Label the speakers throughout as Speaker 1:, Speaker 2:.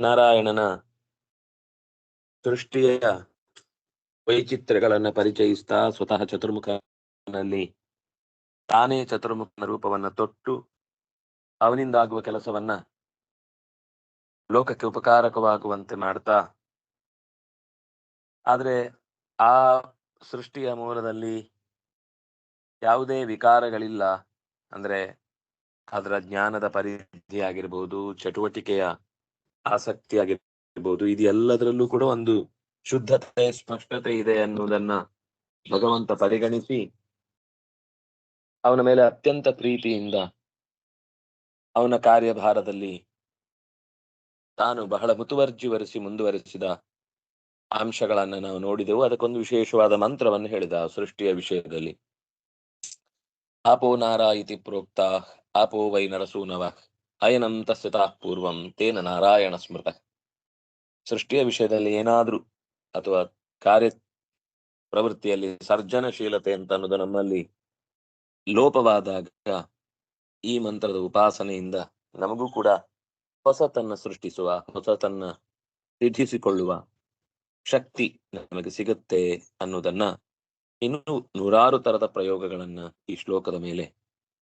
Speaker 1: ನಾರಾಯಣನ ಸೃಷ್ಟಿಯ ವೈಚಿತ್ರ್ಯಗಳನ್ನ ಪರಿಚಯಿಸ್ತಾ ಸ್ವತಃ ಚತುರ್ಮುಖನಲ್ಲಿ ತಾನೇ ಚತುರ್ಮುಖನ ರೂಪವನ್ನ ತೊಟ್ಟು ಅವನಿಂದಾಗುವ ಕೆಲಸವನ್ನ ಲೋಕಕ್ಕೆ ಉಪಕಾರಕವಾಗುವಂತೆ ಮಾಡ್ತಾ. ಆದ್ರೆ ಆ ಸೃಷ್ಟಿಯ ಮೂಲದಲ್ಲಿ ಯಾವುದೇ ವಿಕಾರಗಳಿಲ್ಲ. ಅಂದ್ರೆ ಅದರ ಜ್ಞಾನದ ಪರಿಧಿ ಆಗಿರ್ಬೋದು ಚಟುವಟಿಕೆಯ ಆಸಕ್ತಿ ಆಗಿರ್ಬೋದು ಇದು ಎಲ್ಲದರಲ್ಲೂ ಕೂಡ ಒಂದು ಶುದ್ಧತೆ, ಸ್ಪಷ್ಟತೆ ಇದೆ ಅನ್ನುವುದನ್ನ ಭಗವಂತ ಪರಿಗಣಿಸಿ ಅವನ ಮೇಲೆ ಅತ್ಯಂತ ಪ್ರೀತಿಯಿಂದ ಅವನ ಕಾರ್ಯಭಾರದಲ್ಲಿ ತಾನು ಬಹಳ ಮುತುವರ್ಜಿ ಮುತುವರ್ಜಿವರಿಸಿ ಮುಂದುವರೆಸಿದ ಅಂಶಗಳನ್ನ ನಾವು ನೋಡಿದೆವು. ಅದಕ್ಕೊಂದು ವಿಶೇಷವಾದ ಮಂತ್ರವನ್ನು ಹೇಳಿದ ಸೃಷ್ಟಿಯ ವಿಷಯದಲ್ಲಿ. ಆಪೋ ನಾರಾಯಿತಿ ಪ್ರೋಕ್ತ ಆಪೋ ವೈ ನರಸೂನವ ಅಯನಂ ಪೂರ್ವಂ ತೇನ ನಾರಾಯಣ ಸ್ಮೃತ. ಸೃಷ್ಟಿಯ ವಿಷಯದಲ್ಲಿ ಏನಾದ್ರೂ ಅಥವಾ ಕಾರ್ಯ ಪ್ರವೃತ್ತಿಯಲ್ಲಿ ಸರ್ಜನಶೀಲತೆ ಅಂತ ಅನ್ನೋದು ನಮ್ಮಲ್ಲಿ ಲೋಪವಾದಾಗ ಈ ಮಂತ್ರದ ಉಪಾಸನೆಯಿಂದ ನಮಗೂ ಕೂಡ ಹೊಸತನ್ನ ಸೃಷ್ಟಿಸುವ, ಹೊಸತನ್ನ ಸಿದ್ಧಿಸಿಕೊಳ್ಳುವ ಶಕ್ತಿ ನಮಗೆ ಸಿಗುತ್ತೆ ಅನ್ನೋದನ್ನ ಇನ್ನೂ ನೂರಾರು ತರದ ಪ್ರಯೋಗಗಳನ್ನ ಈ ಶ್ಲೋಕದ ಮೇಲೆ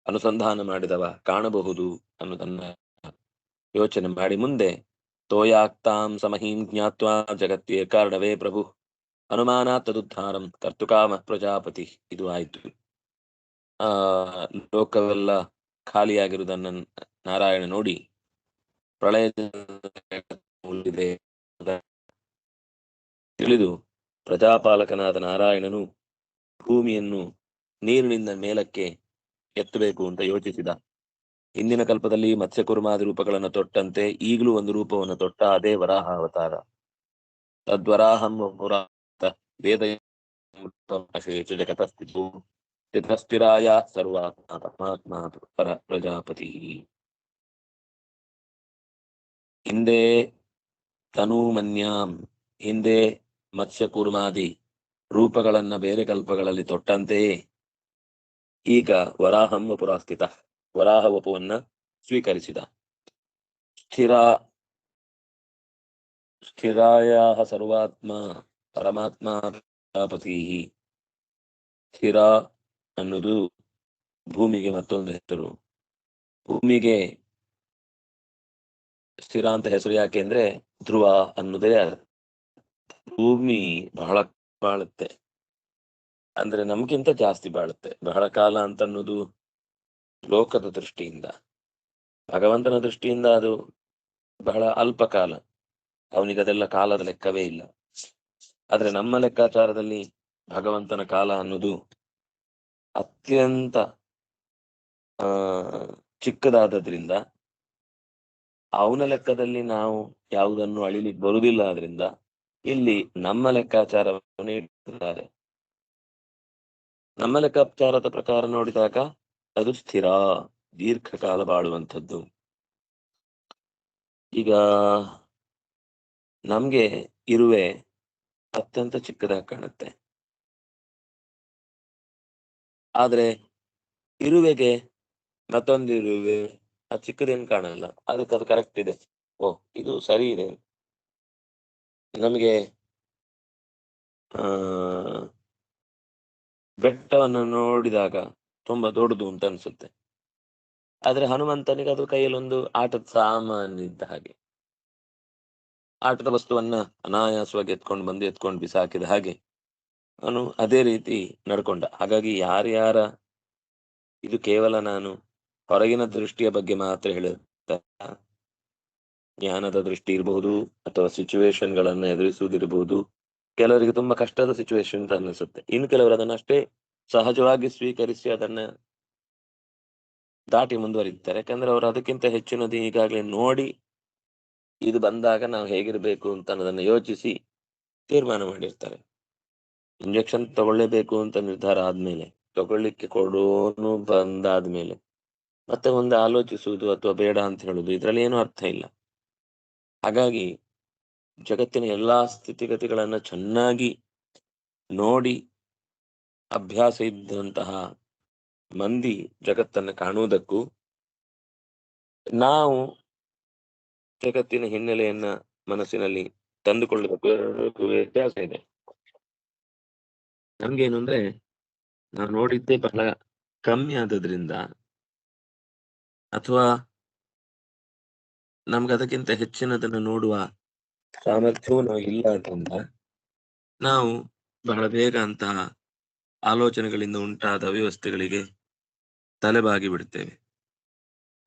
Speaker 1: ಅನುಸಂಧಾನ ಮಾಡಿದವ, ಕಾಣಬಹುದು ಅನ್ನೋದನ್ನ ಯೋಚನೆ ಮಾಡಿ ಮುಂದೆ, ತೋಯಾಕ್ತಾಂ ಸಮಹೀಂ ಜ್ಞಾತ್ವಾ ಜಗತ್ತೇ ಕಾರಣವೇ ಪ್ರಭು ಅನುಮಾನ ತದುದ್ಧಾರಂ ಕರ್ತುಕಾಮ ಪ್ರಜಾಪತಿ, ಇದು ಆಯ್ತು. ಆ, ಲೋಕವೆಲ್ಲ ಖಾಲಿಯಾಗಿರುವುದನ್ನ ನಾರಾಯಣ ನೋಡಿ ಪ್ರಳಯ ತಿಳಿದು, ಪ್ರಜಾಪಾಲಕನಾದ ನಾರಾಯಣನು ಭೂಮಿಯನ್ನು ನೀರಿನಿಂದ ಮೇಲಕ್ಕೆ ಎತ್ತಬೇಕು ಅಂತ ಯೋಚಿಸಿದ. ಹಿಂದಿನ ಕಲ್ಪದಲ್ಲಿ ಮತ್ಸ್ಯಕುರ್ಮಾದಿ ರೂಪಗಳನ್ನು ತೊಟ್ಟಂತೆ ಈಗಲೂ ಒಂದು ರೂಪವನ್ನು ತೊಟ್ಟ ಅದೇ ವರಾಹ ಅವತಾರ. ತದ್ವರಾಹಂ ಸರ್ವಾತ್ಮ ಪರಮಾತ್ಮ ಪರ ಪ್ರಜಾಪತಿ. ಹಿಂದೆ ತನೂಮನ್ಯಾಂ, ಹಿಂದೆ ಮತ್ಸ್ಯಕೂರ್ಮಾದಿ ರೂಪಗಳನ್ನ ಬೇರೆ ಕಲ್ಪಗಳಲ್ಲಿ ತೊಟ್ಟಂತೆಯೇ ಈಗ ವರಾಹಂ ಪುರಾಸ್ಥಿತ ವರಾಹ ವಪುವನ್ನ ಸ್ವೀಕರಿಸಿದ. ಸ್ಥಿರ ಸ್ಥಿರಾಯ ಸರ್ವಾತ್ಮ ಪರಮಾತ್ಮ ಪ್ರಜಾಪತಿ ಸ್ಥಿರ ಅನ್ನೋದು ಭೂಮಿಗೆ ಮತ್ತೊಂದು ಹೆಸರು. ಭೂಮಿಗೆ ಸ್ಥಿರ ಅಂತ ಹೆಸರು ಯಾಕೆ ಅಂದ್ರೆ ಧ್ರುವ ಅನ್ನೋದೇ ಭೂಮಿ ಬಹಳ, ಬಾಳುತ್ತೆ. ಅಂದ್ರೆ ನಮ್ಗಿಂತ ಜಾಸ್ತಿ ಬಾಳುತ್ತೆ. ಬಹಳ ಕಾಲ ಅಂತ ಅನ್ನೋದು ಲೋಕದ ದೃಷ್ಟಿಯಿಂದ. ಭಗವಂತನ ದೃಷ್ಟಿಯಿಂದ ಅದು ಬಹಳ ಅಲ್ಪ ಕಾಲ. ಅವನಿಗೆ ಅದೆಲ್ಲ ಕಾಲದ ಲೆಕ್ಕವೇ ಇಲ್ಲ. ಆದ್ರೆ ನಮ್ಮ ಲೆಕ್ಕಾಚಾರದಲ್ಲಿ ಭಗವಂತನ ಕಾಲ ಅನ್ನೋದು ಅತ್ಯಂತ ಚಿಕ್ಕದಾದದ್ರಿಂದ, ಅವನ ಲೆಕ್ಕದಲ್ಲಿ ನಾವು ಯಾವುದನ್ನು ಅಳಿಲಿಕ್ಕೆ ಬರುವುದಿಲ್ಲ ಆದ್ರಿಂದ, ಇಲ್ಲಿ ನಮ್ಮ ಲೆಕ್ಕಾಚಾರವನ್ನು ಇಟ್ಟಿದ್ದಾರೆ. ನಮ್ಮ ಲೆಕ್ಕಾಚಾರದ ಪ್ರಕಾರ ನೋಡಿದಾಗ ಅದು ಸ್ಥಿರ, ದೀರ್ಘಕಾಲ ಬಾಳುವಂಥದ್ದು. ಈಗ ನಮ್ಗೆ ಇರುವೆ ಅತ್ಯಂತ ಚಿಕ್ಕದಾಗಿ ಕಾಣುತ್ತೆ. ಆದ್ರೆ ಇರುವೆಗೆ ಮತ್ತೊಂದು ಇರುವೆ ಅದು ಚಿಕ್ಕದೇನು ಕಾಣಲ್ಲ. ಅದಕ್ಕೆ ಅದು ಕರೆಕ್ಟ್ ಇದೆ. ಓ, ಇದು ಸರಿ ಇದೆ. ನಮಗೆ, ಆ ಬೆಟ್ಟವನ್ನು ನೋಡಿದಾಗ ತುಂಬಾ ದೊಡ್ಡದು ಅಂತ ಅನ್ಸುತ್ತೆ. ಆದ್ರೆ ಹನುಮಂತನಿಗೆ ಅದು ಕೈಯಲ್ಲಿ ಒಂದು ಆಟದ ಸಾಮಾನ್ ಇದ್ದ ಹಾಗೆ. ಆಟದ ವಸ್ತುವನ್ನ ಅನಾಯಾಸವಾಗಿ ಎತ್ಕೊಂಡು ಬಂದು, ಎತ್ಕೊಂಡು ಬಿಸಾಕಿದ ಹಾಗೆ ಅವನು ಅದೇ ರೀತಿ ನಡ್ಕೊಂಡ. ಹಾಗಾಗಿ ಯಾರ್ಯಾರ ಇದು ಕೇವಲ ನಾನು ಹೊರಗಿನ ದೃಷ್ಟಿಯ ಬಗ್ಗೆ ಮಾತ್ರ ಹೇಳುತ್ತ ಜ್ಞಾನದ ದೃಷ್ಟಿ ಇರಬಹುದು ಅಥವಾ ಸಿಚುವೇಶನ್ ಗಳನ್ನ ಎದುರಿಸುವುದಿರಬಹುದು ಕೆಲವರಿಗೆ ತುಂಬಾ ಕಷ್ಟದ ಸಿಚುವೇಶನ್ ಅಂತ ಅನ್ನಿಸುತ್ತೆ. ಇನ್ನು ಕೆಲವರು ಅದನ್ನ ಅಷ್ಟೇ ಸಹಜವಾಗಿ ಸ್ವೀಕರಿಸಿ ಅದನ್ನ ದಾಟಿ ಮುಂದುವರಿತಾರೆ. ಯಾಕಂದ್ರೆ ಅವರು ಅದಕ್ಕಿಂತ ಹೆಚ್ಚಿನದು ಈಗಾಗಲೇ ನೋಡಿ ಇದು ಬಂದಾಗ ನಾವು ಹೇಗಿರ್ಬೇಕು ಅಂತ ಅನ್ನೋದನ್ನ ಯೋಚಿಸಿ ತೀರ್ಮಾನ ಮಾಡಿರ್ತಾರೆ. ಇಂಜೆಕ್ಷನ್ ತಗೊಳ್ಳೇಬೇಕು ಅಂತ ನಿರ್ಧಾರ ಆದ್ಮೇಲೆ, ತಗೊಳ್ಳಿಕ್ಕೆ ಕೊಡೋನು ಬಂದಾದ್ಮೇಲೆ ಮತ್ತೆ ಮುಂದೆ ಆಲೋಚಿಸುವುದು ಅಥವಾ ಬೇಡ ಅಂತ ಹೇಳುದು ಇದರಲ್ಲಿ ಏನು ಅರ್ಥ ಇಲ್ಲ. ಹಾಗಾಗಿ ಜಗತ್ತಿನ ಎಲ್ಲಾ ಸ್ಥಿತಿಗತಿಗಳನ್ನ ಚೆನ್ನಾಗಿ ನೋಡಿ ಅಭ್ಯಾಸ ಇದ್ದಂತಹ ಮಂದಿ ಜಗತ್ತನ್ನು ಕಾಣುವುದಕ್ಕೂ ನಾವು ಜಗತ್ತಿನ ಹಿನ್ನೆಲೆಯನ್ನ ಮನಸ್ಸಿನಲ್ಲಿ ತಂದುಕೊಳ್ಳುವುದಕ್ಕೂ ವ್ಯತ್ಯಾಸ ಇದೆ. ನಮ್ಗೇನು ಅಂದ್ರೆ ನಾವು ನೋಡಿದ್ದೇ ಬಹಳ ಕಮ್ಮಿ ಆದದ್ರಿಂದ ಅಥವಾ ನಮ್ಗೆ ಅದಕ್ಕಿಂತ ಹೆಚ್ಚಿನದನ್ನು ನೋಡುವ ಸಾಮರ್ಥ್ಯವೂ ನಮಗೆ ಇಲ್ಲ ಆದ್ರಿಂದ ನಾವು ಬಹಳ ಬೇಗ ಅಂತಹ ಆಲೋಚನೆಗಳಿಂದ ಉಂಟಾದ ವ್ಯವಸ್ಥೆಗಳಿಗೆ ತಲೆಬಾಗಿ ಬಿಡ್ತೇವೆ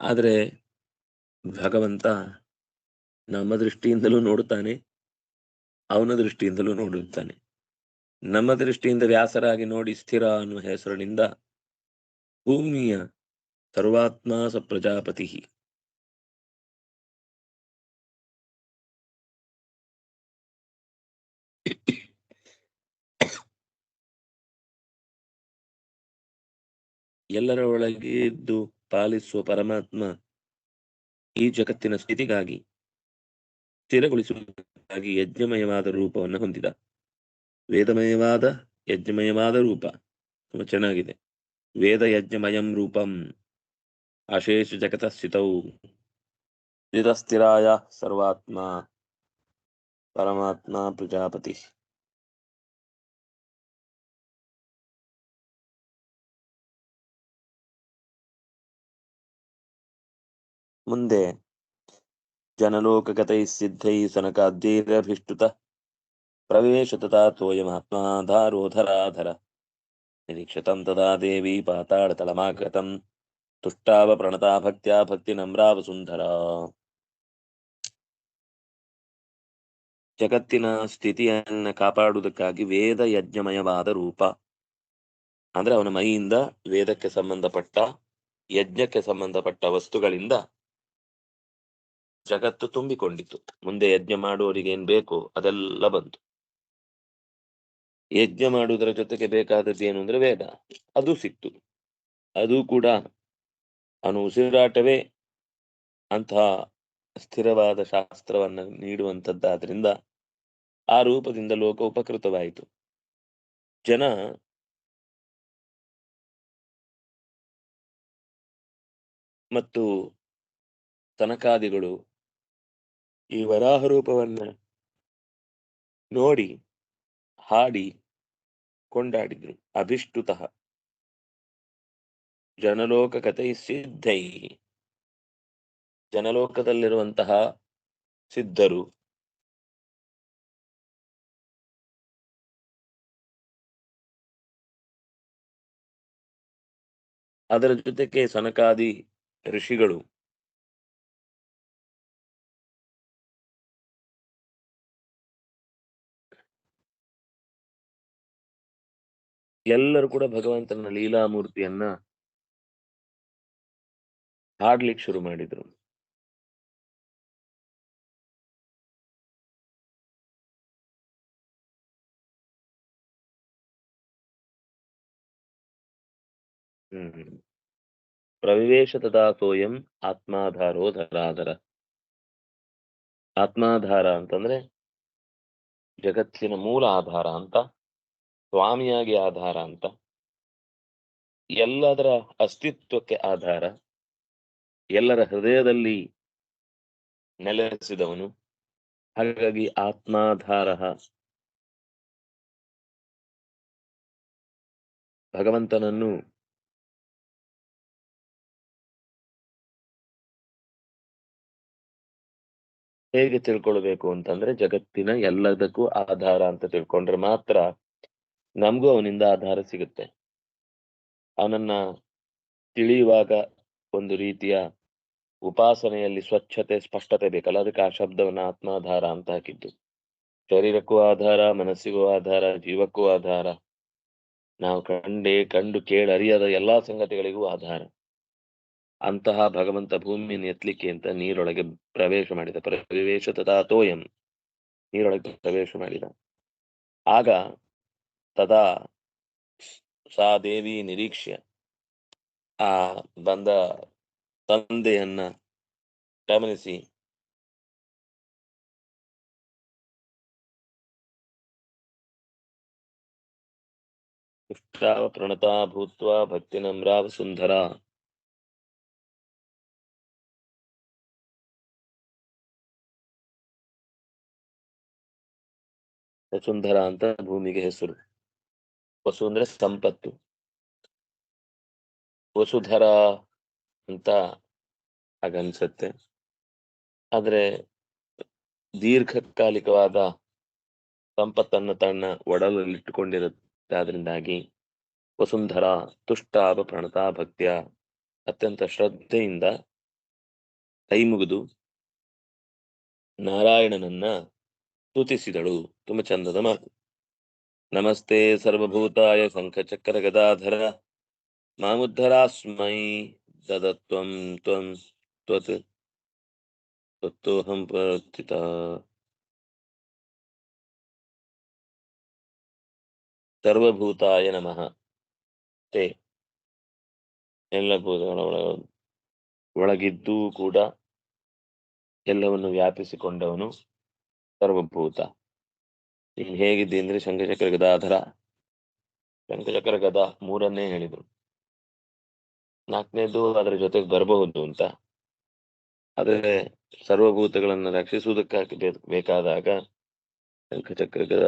Speaker 1: ಆದರೆ ಭಗವಂತ ನಮ್ಮ ದೃಷ್ಟಿಯಿಂದಲೂ ನೋಡುತ್ತಾನೆ ಅವನ ದೃಷ್ಟಿಯಿಂದಲೂ ನೋಡುತ್ತಾನೆ. ನಮ್ಮ ದೃಷ್ಟಿಯಿಂದ ವ್ಯಾಸರಾಗಿ ನೋಡಿ ಸ್ಥಿರ ಅನ್ನುವ ಹೆಸರಿನಿಂದ ಭೂಮಿಯ ಸರ್ವಾತ್ಮ ಸ ಪ್ರಜಾಪತಿ ಎಲ್ಲರ ಒಳಗೆ ಇದ್ದು ಪಾಲಿಸುವ ಪರಮಾತ್ಮ ಈ ಜಗತ್ತಿನ ಸ್ಥಿತಿಗಾಗಿ, ಸ್ಥಿರಗೊಳಿಸುವುದಕ್ಕಾಗಿ ಯಜ್ಞಮಯವಾದ ರೂಪವನ್ನು ಹೊಂದಿದ. ವೇದಮಯವಾದ ಯಜ್ಞಮಯವಾದ ರೂಪ. ತುಂಬಾ ಚೆನ್ನಾಗಿದೆ. ವೇದ ಯಜ್ಞಮಯಂ ರೂಪಂ. ಅಶೇಷ ಜಗತ ಸ್ಥಿತವು ಸ್ಥಿರಸ್ಥಿರಾಯ ಸರ್ವಾತ್ಮ. ಪರಮಾತ್ಮ ಪ್ರಜಾಪತಿ. ಮುಂದೆ. ಜನಲೋಕಗತೈ ಸಿದ್ಧೈ ಸನಕಾದ್ಯೈರಭಿಷ್ಟುತ ಪ್ರವೇಶ ತೋಯ ಮಹಾತ್ಮಾಧಾರೋಧರಾಧರ ನಿರೀಕ್ಷತಂ ತದಾ ದೇವಿ ಪಾತಾಳತಳಮಾಗತಂ ತುಷ್ಟಾವ ಪ್ರಣತಾ ಭಕ್ತ್ಯಾ ಭಕ್ತಿ ನಮ್ರಾವ ಸುಂದರ. ಜಗತ್ತಿನ ಸ್ಥಿತಿಯನ್ನ ಕಾಪಾಡುವುದಕ್ಕಾಗಿ ವೇದ ಯಜ್ಞಮಯವಾದ ರೂಪ. ಅಂದ್ರೆ ಅವನ ಮೈಯಿಂದ ವೇದಕ್ಕೆ ಸಂಬಂಧಪಟ್ಟ, ಯಜ್ಞಕ್ಕೆ ಸಂಬಂಧಪಟ್ಟ ವಸ್ತುಗಳಿಂದ ಜಗತ್ತು ತುಂಬಿಕೊಂಡಿತು ಮುಂದೆ ಯಜ್ಞ ಮಾಡುವವರಿಗೆ ಏನ್ ಬೇಕೋ ಅದೆಲ್ಲ ಬಂತು. ಯಜ್ಞ ಮಾಡುವುದರ ಜೊತೆಗೆ ಬೇಕಾದದ್ದು ಏನು ಅಂದ್ರೆ ವೇದ. ಅದು ಸಿಕ್ತು. ಅದು ಕೂಡ ಅನು ಉಸಿರಾಟವೇ ಅಂತಹ ಸ್ಥಿರವಾದ ಶಾಸ್ತ್ರವನ್ನ ನೀಡುವಂಥದ್ದಾದ್ರಿಂದ ಆ ರೂಪದಿಂದ ಲೋಕ ಉಪಕೃತವಾಯಿತು. ಜನ ಮತ್ತು ತನಕಾದಿಗಳು ಈ ವರಾಹ ರೂಪವನ್ನ ನೋಡಿ ಹಾಡಿ ಕೊಂಡಾಡಿದ್ರು ಅಭಿಷ್ಟುತಃ ಜನಲೋಕ ಕಥೈ ಸಿದ್ಧೈ. ಜನಲೋಕದಲ್ಲಿರುವಂತಹ ಸಿದ್ಧರು. ಅದರ ಜೊತೆಗೆ ಸನಕಾದಿ ಋಷಿಗಳು ಎಲ್ಲರೂ ಕೂಡ ಭಗವಂತನ ಲೀಲಾಮೂರ್ತಿಯನ್ನ ಹಾಡ್ಲಿಕ್ಕೆ ಶುರು ಮಾಡಿದ್ರು. ಹ್ಮ್. ಪ್ರವಿವೇಶ ತದಾ ಆತ್ಮಾಧಾರೋ ಧರಾಧರ. ಆತ್ಮಾಧಾರ ಅಂತಂದ್ರೆ ಜಗತ್ತಿನ ಮೂಲ ಆಧಾರ ಅಂತ. ಸ್ವಾಮಿಯಾಗಿ ಆಧಾರ ಅಂತ. ಎಲ್ಲದರ ಅಸ್ತಿತ್ವಕ್ಕೆ ಆಧಾರ. ಎಲ್ಲರ ಹೃದಯದಲ್ಲಿ ನೆಲೆಸಿದವನು. ಹಾಗಾಗಿ ಆತ್ಮಾಧಾರ ಭಗವಂತನನ್ನು ಹೇಗೆ ತಿಳ್ಕೊಳ್ಬೇಕು ಅಂತಂದ್ರೆ ಜಗತ್ತಿನ ಎಲ್ಲದಕ್ಕೂ ಆಧಾರ ಅಂತ ತಿಳ್ಕೊಂಡ್ರೆ ಮಾತ್ರ ನಮಗೂ ಅವನಿಂದ ಆಧಾರ ಸಿಗುತ್ತೆ. ಅವನನ್ನ ತಿಳಿಯುವಾಗ ಒಂದು ರೀತಿಯ ಉಪಾಸನೆಯಲ್ಲಿ ಸ್ವಚ್ಛತೆ, ಸ್ಪಷ್ಟತೆ ಬೇಕಲ್ಲ? ಅದಕ್ಕೆ ಆ ಶಬ್ದವನ್ನ ಆತ್ಮಾಧಾರ ಅಂತ ಹಾಕಿದ್ದು. ಶರೀರಕ್ಕೂ ಆಧಾರ, ಮನಸ್ಸಿಗೂ ಆಧಾರ, ಜೀವಕ್ಕೂ ಆಧಾರ. ನಾವು ಕಂಡೇ, ಕಂಡು ಕೇಳರಿಯದ ಎಲ್ಲಾ ಸಂಗತಿಗಳಿಗೂ ಆಧಾರ. ಅಂತಹ ಭಗವಂತ ಭೂಮಿಯನ್ನು ಎತ್ತಲಿಕ್ಕೆ ಅಂತ ನೀರೊಳಗೆ ಪ್ರವೇಶ ಮಾಡಿದ ಪ್ರವೇಶ ತದಾ ತೋಯಂ ನೀರೊಳಗೆ ಪ್ರವೇಶ ಮಾಡಿದ. ಆಗ तदा सा देवी निरीक्ष्य आ बंद तंदेहन्न प्रणता भूत्वा भक्ति नम्राव सुंदरा सुंदरा अंत भूमि के सुर ವಸು ಅಂದ್ರೆ ಸಂಪತ್ತು. ವಸುಧರ ಅಂತ ಹಾಗನ್ಸತ್ತೆ ಆದ್ರೆ ದೀರ್ಘಕಾಲಿಕವಾದ ಸಂಪತ್ತನ್ನು ತನ್ನ ಒಡಲಲ್ಲಿಟ್ಟುಕೊಂಡಿರುತ್ತೆ ಆದ್ರಿಂದಾಗಿ ವಸುಂಧರ ತುಷ್ಟಾಪ ಪ್ರಣತಾ ಭಕ್ತಿಯ ಅತ್ಯಂತ ಶ್ರದ್ಧೆಯಿಂದ ಕೈ ಮುಗಿದು ನಾರಾಯಣನನ್ನ ಸ್ತುತಿಸಿದಳು. ತುಂಬ ಚಂದದ ಮಾತು. ನಮಸ್ತೆ ಸರ್ವಭೂತಾಯ ಶಂಖಚಕ್ರ ಗದಾಧರ ಮಾಮುದ್ಧರಾಸ್ಮೈ ದದತ್ವಂ ತ್ವಂ ತ್ವತ್ ತ್ವತ್ತೋಹಂ ಪ್ರಾರ್ಥಿತ ಸರ್ವಭೂತಾಯ ನಮಃ. ತೇ. ಎಲ್ಲ ಭೂತಗಳ ಒಳಗ ಒಳಗಿದ್ದೂ ಕೂಡ ಎಲ್ಲವನ್ನು ವ್ಯಾಪಿಸಿಕೊಂಡವನು ಸರ್ವಭೂತ. ಇಲ್ಲಿ ಹೇಗಿದ್ದಿ ಅಂದ್ರೆ ಶಂಖಚಕ್ರ ಗದಾಧರ? ಶಂಖಚಕ್ರ ಗದ ಮೂರನ್ನೇ ಹೇಳಿದ್ರು. ನಾಲ್ಕನೇದು ಅದರ ಜೊತೆಗೆ ಬರಬಹುದು ಅಂತ. ಆದರೆ ಸರ್ವಭೂತಗಳನ್ನು ರಕ್ಷಿಸುವುದಕ್ಕಾಗಿ ಬೇಕಾದಾಗ ಶಂಖಚಕ್ರ ಗದ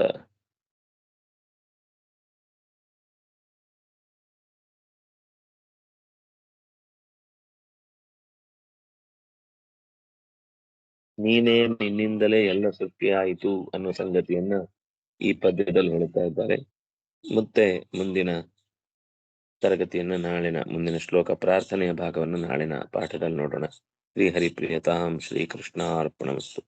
Speaker 1: ನೀನೇ ನಿನ್ನಿಂದಲೇ ಎಲ್ಲ ಸೃಷ್ಟಿಯಾಯಿತು ಅನ್ನೋ ಸಂಗತಿಯನ್ನ ಈ ಪದ್ಯದಲ್ಲಿ ಹೇಳ್ತಾ ಇದ್ದಾರೆ. ಮತ್ತೆ ಮುಂದಿನ ತರಗತಿಯನ್ನು ನಾಳಿನ ಮುಂದಿನ ಶ್ಲೋಕ ಪ್ರಾರ್ಥನೆಯ ಭಾಗವನ್ನು ನಾಳಿನ ಪಾಠದಲ್ಲಿ ನೋಡೋಣ. ಶ್ರೀ ಹರಿಪ್ರಿಯತಾಂ ಶ್ರೀ ಕೃಷ್ಣ ಅರ್ಪಣಮಸ್ತು